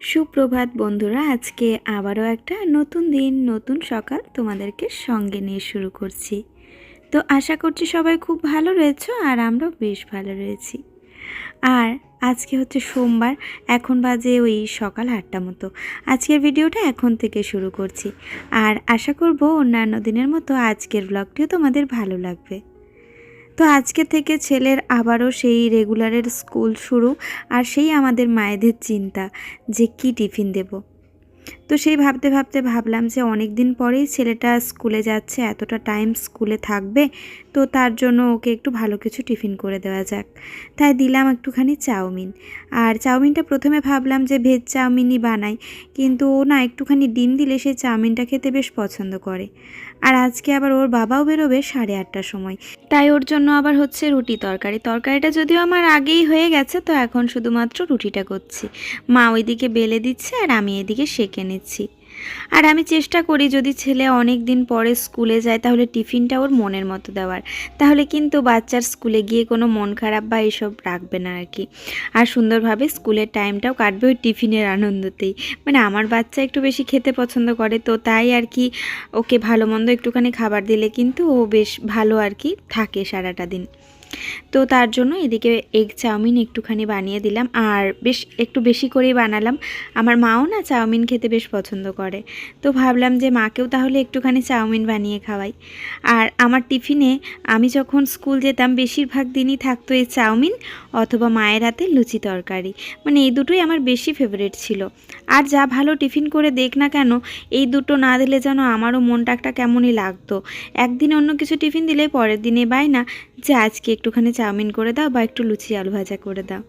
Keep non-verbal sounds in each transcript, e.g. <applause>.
সুপ্রভাত বন্ধুরা, আজকে আবারও একটা নতুন দিন, নতুন সকাল তোমাদেরকে সঙ্গে নিয়ে শুরু করছি। তো আশা করছি সবাই খুব ভালো রয়েছো আর আমরাও বেশ ভালো রয়েছি। আর আজকে হচ্ছে সোমবার, এখন বাজে ওই সকাল আটটা মতো। আজকের ভিডিওটা এখন থেকে শুরু করছি। আর আশা করব অন্যান্য দিনের মতো আজকের ব্লগটিও তোমাদের ভালো লাগবে। তো আজকে থেকে ছেলের আবারও সেই রেগুলারের স্কুল শুরু আর সেই আমাদের মায়েদের চিন্তা যে কি টিফিন দেব। তো সেই ভাবতে ভাবতে ভাবলাম যে অনেক দিন পরেই ছেলেটা স্কুলে যাচ্ছে, এতটা টাইম স্কুলে থাকবে, তো তার জন্য ওকে একটু ভালো কিছু টিফিন করে দেওয়া যাক। তাই দিলাম একটুখানি চাউমিন। আর চাউমিনটা প্রথমে ভাবলাম যে ভেজ চাউমিনই বানাই, কিন্তু ও না একটুখানি ডিম দিলে সেই চাউমিনটা খেতে বেশ পছন্দ করে। আর আজকে আবার ওর বাবাও বেরোবে সাড়ে আটটার সময়। তাই ওর জন্য আবার হচ্ছে রুটি তরকারি। তরকারিটা যদিও আমার আগেই হয়ে গেছে, তো এখন শুধুমাত্র রুটিটা করছি। মা ওইদিকে বেলে দিচ্ছে আর আমি এদিকে সেঁকে নিচ্ছি। আর আমি চেষ্টা করি যদি ছেলে অনেক দিন পরে স্কুলে যায়, তাহলে টিফিনটা ওর মনের মতো দেওয়ার। তাহলে কিন্তু বাচ্চার স্কুলে গিয়ে কোনো মন খারাপ বা এসব রাখবে না আর কি আর সুন্দরভাবে স্কুলের টাইমটাও কাটবে ওই টিফিনের আনন্দতেই। মানে আমার বাচ্চা একটু বেশি খেতে পছন্দ করে, তো তাই আর কি ওকে ভালো মন্দ একটুখানি খাবার দিলে কিন্তু ও বেশ ভালো আর কি থাকে সারাটা দিন। তো তার জন্য এদিকে এগ চাউমিন একটুখানি বানিয়ে দিলাম। আর বেশ একটু বেশি করেই বানালাম। আমার মাও না চাউমিন খেতে বেশ পছন্দ করে। তো ভাবলাম যে মাকেও তাহলে একটুখানি চাউমিন বানিয়ে খাওয়াই। আর আমার টিফিনে আমি যখন স্কুল যেতাম, বেশিরভাগ দিনই থাকতো এই চাউমিন অথবা মায়ের হাতে লুচি তরকারি। মানে এই দুটোই আমার বেশি ফেভারিট ছিল। আর যা ভালো টিফিন করে দেখ না কেন, এই দুটো না দিলে যেন আমারও মনটা একটা কেমনই লাগতো। একদিন অন্য কিছু টিফিন দিলে পরের দিনে বাই না যে আজকে একটুখানি চাউমিন করে দাও বা একটু লুচি আলু ভাজা করে দাও।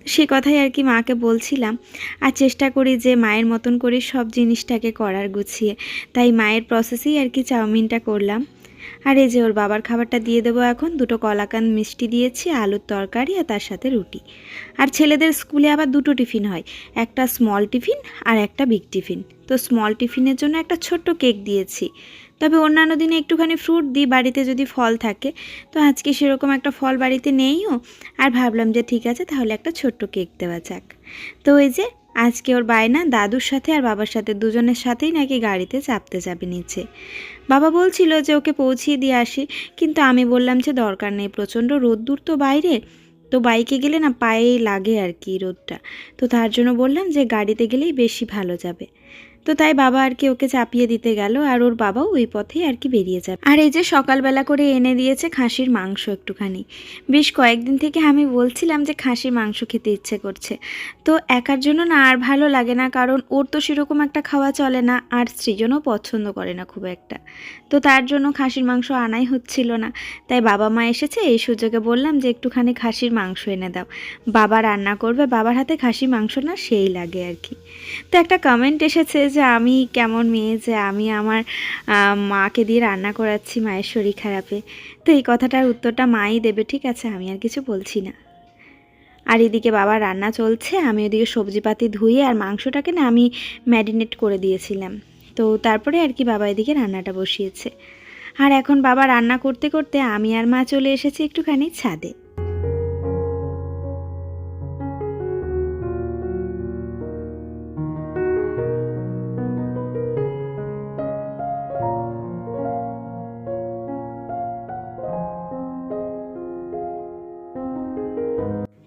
তো সে কথাই আর কি মাকে বলছিলাম, আর চেষ্টা করি যে মায়ের মতন করে সব জিনিসটাকে করার গুছিয়ে। তাই মায়ের প্রসেসেই আর কি চাউমিনটা করলাম। আর এই যে ওর বাবার খাবারটা দিয়ে দেবো এখন, দুটো কলাকান মিষ্টি দিয়েছি, আলুর তরকারি আর তার সাথে রুটি। আর ছেলেদের স্কুলে আবার দুটো টিফিন হয়, একটা স্মল টিফিন আর একটা বিগ টিফিন। তো স্মল টিফিনের জন্য একটা ছোট্ট কেক দিয়েছি। তবে অন্যান্য দিনে একটুখানি ফ্রুট দিই, বাড়িতে যদি ফল থাকে। তো আজকে সেরকম একটা ফল বাড়িতে নেইও। আর ভাবলাম যে ঠিক আছে, তাহলে একটা ছোট্ট কেক দেওয়া যাক। তো ওই যে, আজকে ওর বায়না দাদুর সাথে আর বাবার সাথে, দুজনের সাথেই নাকি গাড়িতে চাপতে যাবে নিচে। বাবা বলছিল যে ওকে পৌঁছিয়ে দিয়ে আসি, কিন্তু আমি বললাম যে দরকার নেই, প্রচণ্ড রোদ্দুর তো বাইরে। তো বাইকে গেলে না পায়ে লাগে আর কি রোদটা। তো তার জন্য বললাম যে গাড়িতে গেলেই বেশি ভালো যাবে। তো তাই বাবা আর কি ওকে চাপিয়ে দিতে গেল আর ওর বাবাও ওই পথেই আর কি বেরিয়ে যাবে। আর এই যে সকালবেলা করে এনে দিয়েছে খাসির মাংস একটুখানি। বেশ কয়েকদিন থেকে আমি বলছিলাম যে খাসির মাংস খেতে ইচ্ছে করছে। তো একার জন্য না আর ভালো লাগে না, কারণ ওর তো সেরকম একটা খাওয়া চলে না আর সৃজনও পছন্দ করে না খুব একটা। তো তার জন্য খাসির মাংস আনাই হচ্ছিল না। তাই বাবা মা এসেছে, এই সুযোগে বললাম যে একটুখানি খাসির মাংস এনে দাও। বাবা রান্না করবে, বাবার হাতে খাসির মাংস না সেই লাগে আর কি। তো একটা কমেন্ট এসেছে যে আমি কেমন মেয়ে যে আমি আমার মাকে দিয়ে রান্না করাচ্ছি মায়ের শরীর খারাপে। তো এই কথাটার উত্তরটা মাই দেবে, ঠিক আছে? আমি আর কিছু বলছি না। আর এদিকে বাবা রান্না চলছে, আমি ওদিকে সবজিপাতি ধুয়ে আর মাংসটাকে না আমি ম্যারিনেট করে দিয়েছিলাম। তো তারপরে আর কি বাবা এদিকে রান্নাটা বসিয়েছে। আর এখন বাবা রান্না করতে করতে আমি আর মা চলে এসেছি একটুখানি ছাদে।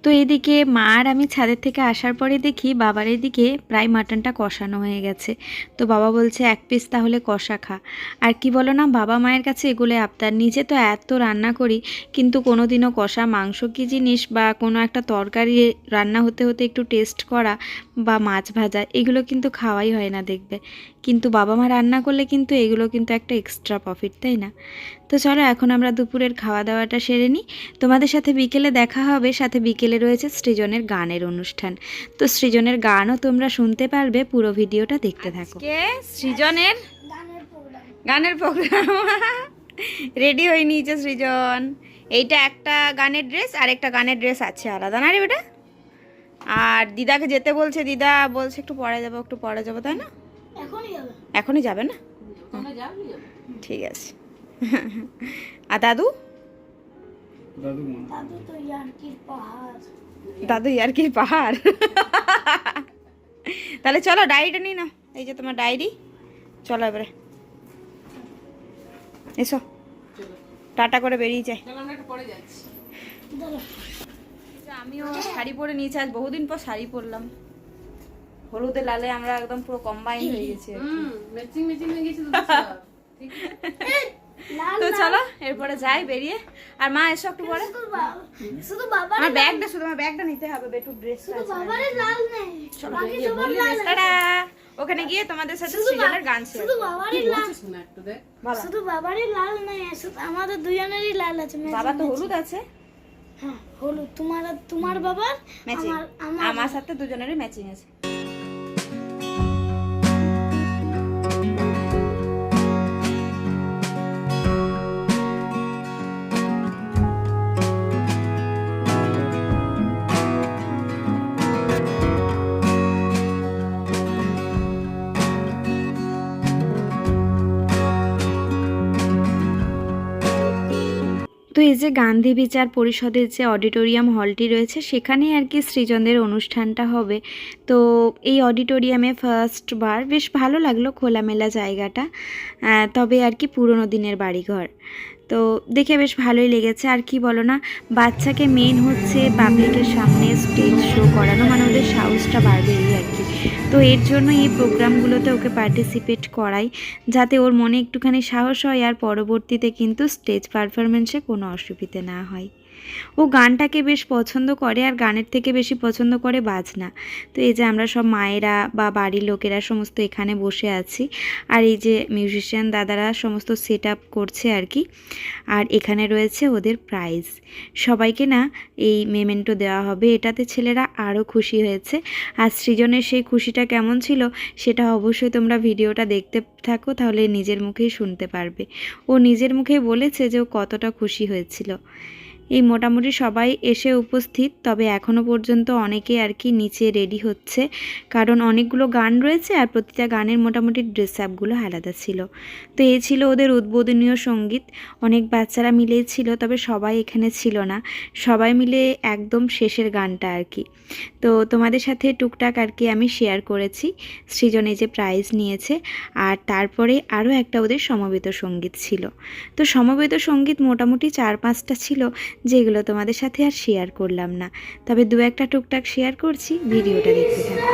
তো এদিকে মা আর আমি ছাদের থেকে আসার পরে দেখি বাবার এদিকে প্রায় মাটনটা কষানো হয়ে গেছে। তো বাবা বলছে, এক পিস তাহলে কষা খা। আর কি বলো না, বাবা মায়ের কাছে এগুলো আবদার। নিজে তো এত রান্না করি, কিন্তু কোনো দিনও কষা মাংস কি জিনিস বা কোনো একটা তরকারি রান্না হতে হতে একটু টেস্ট করা বা মাছ ভাজা, এগুলো কিন্তু খাওয়াই হয় না দেখবে। কিন্তু বাবা মা রান্না করলে কিন্তু এগুলো কিন্তু একটা এক্সট্রা প্রফিট তাই না? তো চলো এখন আমরা দুপুরের খাওয়া দাওয়াটা সেরে নিই। তোমাদের সাথে বিকেলে দেখা হবে সাথে বিকেলে রয়েছে সৃজনের গানের অনুষ্ঠান। তো সৃজনের গানও তোমরা শুনতে পারবে পুরো ভিডিওটা দেখতে থাকো। সৃজনের গানের প্রোগ্রাম রেডি হয়ে নিয়েছে সৃজন। এইটা একটা গানের ড্রেস আর একটা গানের ড্রেস আছে আলাদা। না রে বেটা? আর দিদাকে যেতে বলছে দিদা বলছে একটু পরে যাব একটু পরে যাব তাই না? এখনই যাবে। এখনই যাবে না? ঠিক আছে। <laughs> আর দাদু? দাদু তো ইয়ার্কির পাহাড়। দাদু ইয়ার কি পাহাড়? <laughs> তাহলে চলো ডায়েরিটা নিই না এই যে তোমার ডায়েরি। চলো এবারে। এসো। টাটা করে বেরিয়ে যাই। দাঁড়া। আমিও শাড়ি পরে নিয়েছি। আজ বহুদিন পর শাড়ি পরলাম। হলুদে লালে আমরা একদম পুরো কম্বাইন হয়ে গেছি আর কি। ম্যাচিং ম্যাচিং হয়ে গেছে <laughs> তো চলো এরপরে যাই বেরিয়ে। আর মা এসো একটু পরে। শুধু বাবা আমার ব্যাগটা শুধু আমার ব্যাগটা নিতে হবে বেটু ড্রেসটা শুধু লাল নেই। বাকি বেরিয়ে বলি টাটা। ওখানে গিয়ে তোমাদের সাথে সৃজনের গান শেয়ার শুধু বাবারই লাল শুধু বাবারই লাল নেই শুধু আমাদের দুজনেরই লাল আছে বাবা তো হলুদ আছে। হ্যাঁ হলুদ। তোমার তোমার বাবার আমার আমার সাথে দুজনেরই ম্যাচিং আছে। তো এই যে গান্ধী বিচার পরিষদের যে অডিটোরিয়াম হলটি রয়েছে, সেখানেই আর কি সৃজনদের অনুষ্ঠানটা হবে। তো এই অডিটোরিয়ামে ফার্স্ট বার বেশ ভালো লাগল খোলামেলা জায়গাটা তবে আর কি পুরনো দিনের বাড়িঘর। তো দেখে বেশ ভালোই লেগেছে। আর কি বলো না, বাচ্চাকে মেন হচ্ছে পাবলিকের সামনে স্টেজ শো করানো মানে ওদের সাহসটা বাড়বে এই আর কি। তো এর জন্য এই প্রোগ্রামগুলোতে ওকে পার্টিসিপেট করাই, যাতে ওর মনে একটুখানি সাহস হয় আর পরবর্তীতে কিন্তু স্টেজ পারফরমেন্সে কোনো অসুবিধে না হয়। ও গানটাকে বেশ পছন্দ করে আর গানের থেকে বেশি পছন্দ করে বাজনা। তো এই যে আমরা সব মায়েরা বা বাড়ির লোকেরা সমস্ত এখানে বসে আছি আর এই যে মিউজিশিয়ান দাদারা সমস্ত সেট আপ করছে আর কি। আর এখানে রয়েছে ওদের প্রাইজ সবাইকে না এই মেমেন্টো দেওয়া হবে। এটাতে ছেলেরা আরও খুশি হয়েছে। আর সৃজনের সেই খুশিটা কেমন ছিল সেটা অবশ্যই তোমরা ভিডিওটা দেখতে থাকো, তাহলে নিজের মুখেই শুনতে পারবে। ও নিজের মুখেই বলেছে যে ও কতটা খুশি হয়েছিল। এই মোটামুটি সবাই এসে উপস্থিত, তবে এখনও পর্যন্ত অনেকে আর কি নিচে রেডি হচ্ছে। কারণ অনেকগুলো গান রয়েছে আর প্রতিটা গানের মোটামুটি ড্রেস আপগুলো আলাদা ছিল। তো এই ছিল ওদের উদ্বোধনীয় সংগীত। অনেক বাচ্চারা মিলেই ছিল, তবে সবাই এখানে ছিল না। সবাই মিলে একদম শেষের গানটা আর কি। তো তোমাদের সাথে টুকটাক আর কি আমি শেয়ার করেছি। সৃজনে যে প্রাইজ নিয়েছে, আর তারপরে আরও একটা ওদের সমবেত সংগীত ছিল। তো সমবেত সংগীত মোটামুটি চার পাঁচটা ছিল। যেগুলো তোমাদের সাথে আর শেয়ার করলাম না। তবে দু একটা টুকটাক শেয়ার করছি, ভিডিওটা দেখতে থাকো।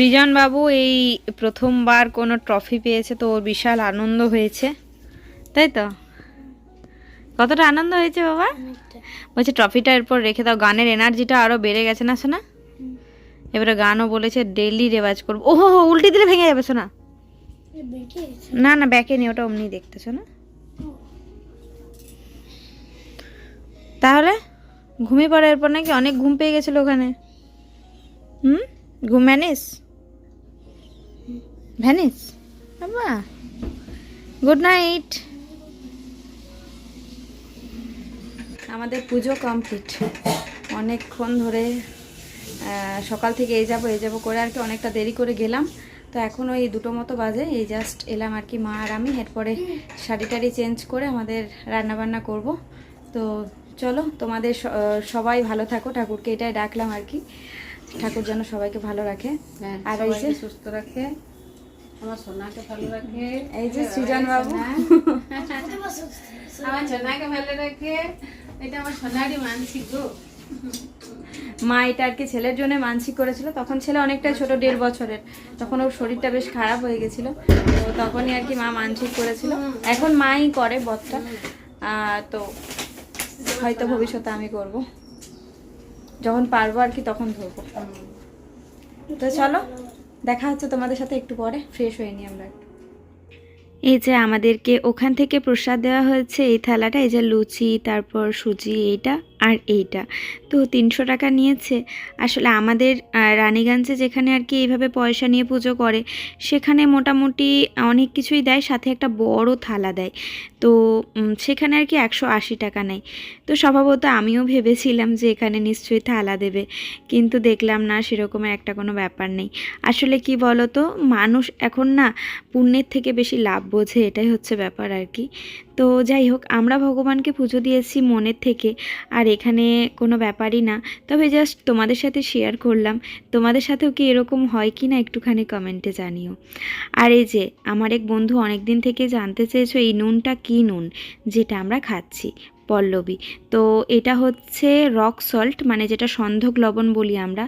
সৃজন বাবু এই প্রথমবার কোনো ট্রফি পেয়েছে তো ওর বিশাল আনন্দ হয়েছে তাই তো? কতটা আনন্দ হয়েছে বাবা? বলছে ট্রফিটা এরপর রেখে দাও গানের এনার্জিটা আরও বেড়ে গেছে না শোনা এবারে গানও বলেছে ডেলি রেওয়াজ করব। ও হো উল্টে দিলে ভেঙে যাবে শোনা না না ব্যাকে নি ওটা অমনি দেখতেছো না তাহলে? ঘুমিয়ে পড়ে এরপর নাকি অনেক ঘুম পেয়ে গেছিল ওখানে? হুম? ঘুম ভ্যানিস ভ্যানিস বাবা গুড নাইট আমাদের পুজো কমপ্লিট অনেকক্ষণ ধরে সকাল থেকে এই যাব এই যাব করে আর কি অনেকটা দেরি করে গেলাম। তো এখন ওই দুটো মতো বাজে এই জাস্ট এলাম আর কি মা আর আমি। এরপরে শাড়ি টাড়ি চেঞ্জ করে আমাদের রান্নাবান্না করব। তো চলো তোমাদের স- সবাই ভালো থাকো। ঠাকুরকে এটাই ডাকলাম আর কি। ঠাকুর যেন সবাইকে ভালো রাখে। হ্যাঁ, আর এই যে সুস্থ রাখে। আমার সোনাকে ভালো রাখে। এই যে সৃজন বাবু। আমার সোনাকে ভালো রাখে। এটা আমার সোনারই মানসিক গো। মা এটা আর কি ছেলের জন্য মানসিক করেছিল। তখন ছেলে অনেকটাই ছোট দেড় বছরের। তখন ওর শরীরটা বেশ খারাপ হয়ে গেছিল। তো তখনই আর কি মা মানসিক করেছিল। এখন মাই করে বদটা তো হয়তো ভবিষ্যতে আমি করব। যখন পারব আর কি তখন ধরবো। তো চলো। দেখা হচ্ছে তোমাদের সাথে একটু পরে ফ্রেশ হয়ে নিই আমরা একটু। এই যে আমাদেরকে ওখান থেকে প্রসাদ দেওয়া হয়েছে, এই থালাটা, এই যে লুচি, তারপর সুজি, এইটা। আর এইটা। তো তিনশো টাকা নিয়েছে। আসলে আমাদের রানীগঞ্জে যেখানে আর কি এইভাবে পয়সা নিয়ে পুজো করে, সেখানে মোটামুটি অনেক কিছুই দেয়, সাথে একটা বড় থালা দেয়। তো সেখানে আর কি একশো আশি টাকা নেয়। তো স্বভাবত আমিও ভেবেছিলাম যে এখানে নিশ্চয়ই থালা দেবে, কিন্তু দেখলাম না সেরকমের একটা কোনো ব্যাপার নেই। আসলে কি বলো তো মানুষ এখন না পুণ্যের থেকে বেশি লাভ বোঝে, এটাই হচ্ছে ব্যাপার আর কি। তো যাই হোক, আমরা ভগবানকে পুজো দিয়েছি মনের থেকে, আর এখানে কোনো ব্যাপারই না। তবে জাস্ট তোমাদের সাথে শেয়ার করলাম, তোমাদের সাথেও কি এরকম হয় কি না একটুখানি কমেন্টে জানিও। আর এই যে, আমার এক বন্ধু অনেক দিন থেকে জানতে চেয়েছো এই নুনটা কী নুন, যেটা আমরা খাচ্ছি। পল্লবী। তো এটা হচ্ছে রক সল্ট মানে যেটা সন্ধক লবণ বলি আমরা।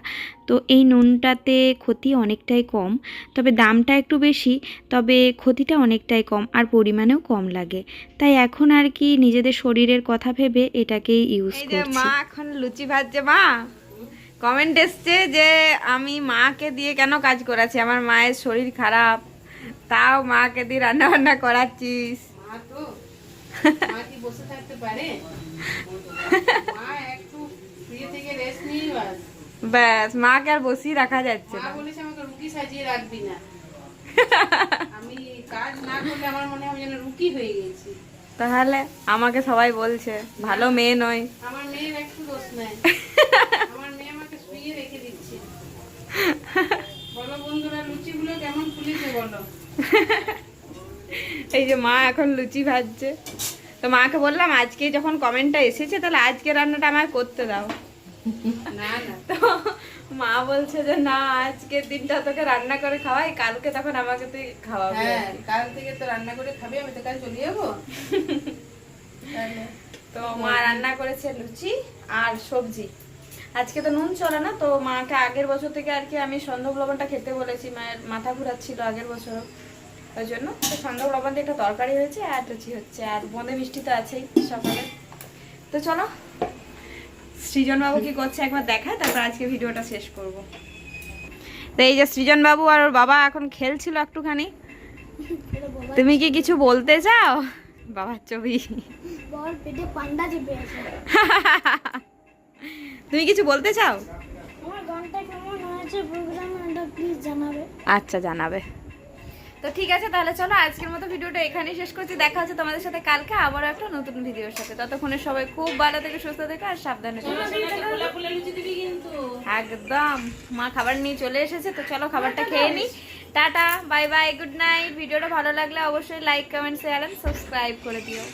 তো এই নুনটাতে ক্ষতি অনেকটাই কম তবে দামটা একটু বেশি তবে ক্ষতিটা অনেকটাই কম আর পরিমাণেও কম লাগে। তাই এখন আর কি নিজেদের শরীরের কথা ভেবে এটাকেই ইউজ যে করছি। মা এখন লুচি ভাজছে মা। কমেন্ট এসছে যে আমি মাকে দিয়ে কেন কাজ করাচ্ছি? আমার মায়ের শরীর খারাপ তাও মাকে দিয়ে রান্না বান্না করাচ্ছিস বসে থাকতে পারে? মা একটু শুয়ে থেকে রেস্ট নিয়ে বাস। ব্যাস মাকে আর বসিয়ে রাখা যাচ্ছে মা বলেছে আমাকে রুটি সাজিয়ে রাখবি না। আমি কাজ না করলে আমার মনে হয় যেন রুটি হয়ে গেছি। তাহলে আমাকে সবাই বলছে ভালো মেয়ে নয়। আমার মেয়ের একটু দোষ নাই। আমার মেয়ে আমাকে শুয়ে রেখে দিচ্ছে। বলো বন্ধুরা লুচিগুলো কেমন ফুলেছে বলো? এই যে মা এখন লুচি ভাজছে। তো মাকে বললাম আজকে যখন কমেন্টটা এসেছে তাহলে আজকে রান্নাটা আমায় করতে দাও। না না। তো মা বলছে যে না আজকের দিনটা তোকে রান্না করে খাওয়াই কালকে তখন আমাকে তুই খাওয়াবি হ্যাঁ কাল থেকে তো রান্না করে খাবে আমি তো কাল চলে যাব। তো মা রান্না করেছে লুচি আর সবজি। আজকে তো নুন চলে না তো মাকে আগের বছর থেকে আর কি আমি সন্ধক লবণটা খেতে বলেছি মায়ের মাথা ঘুরাচ্ছিল আগের বছর ওই জন্য তো সন্ধক লবণ দিয়ে একটা তরকারি হয়েছে আর লুচি হচ্ছে আর বোঁদে মিষ্টি তো আছেই সকালে। তো চলো সৃজন বাবু কি করছে একবার দেখায় তারপর আজকে ভিডিওটা শেষ করব। তো এই যে সৃজন বাবু আর ওর বাবা এখন খেলছিল একটুখানি। তুমি কি কিছু বলতে চাও? বাবার ছবি। তুমি কিছু বলতে চাও? আচ্ছা জানাবে। তো ঠিক আছে তাহলে চলো আজকের মতো ভিডিওটা এখানেই শেষ করছি। দেখা হচ্ছে তোমাদের সাথে কালকে আবারও একটা নতুন ভিডিওর সাথে। ততক্ষণে সবাই খুব ভালো থেকে সুস্থ থেকে আর সাবধানে একদম। মা খাবার নিয়ে চলে এসেছে তো চলো খাবারটা খেয়ে নি। Tata bye bye good night. ভিডিওটা ভালো লাগলে অবশ্যই লাইক কমেন্ট শেয়ার সাবস্ক্রাইব করে দিও।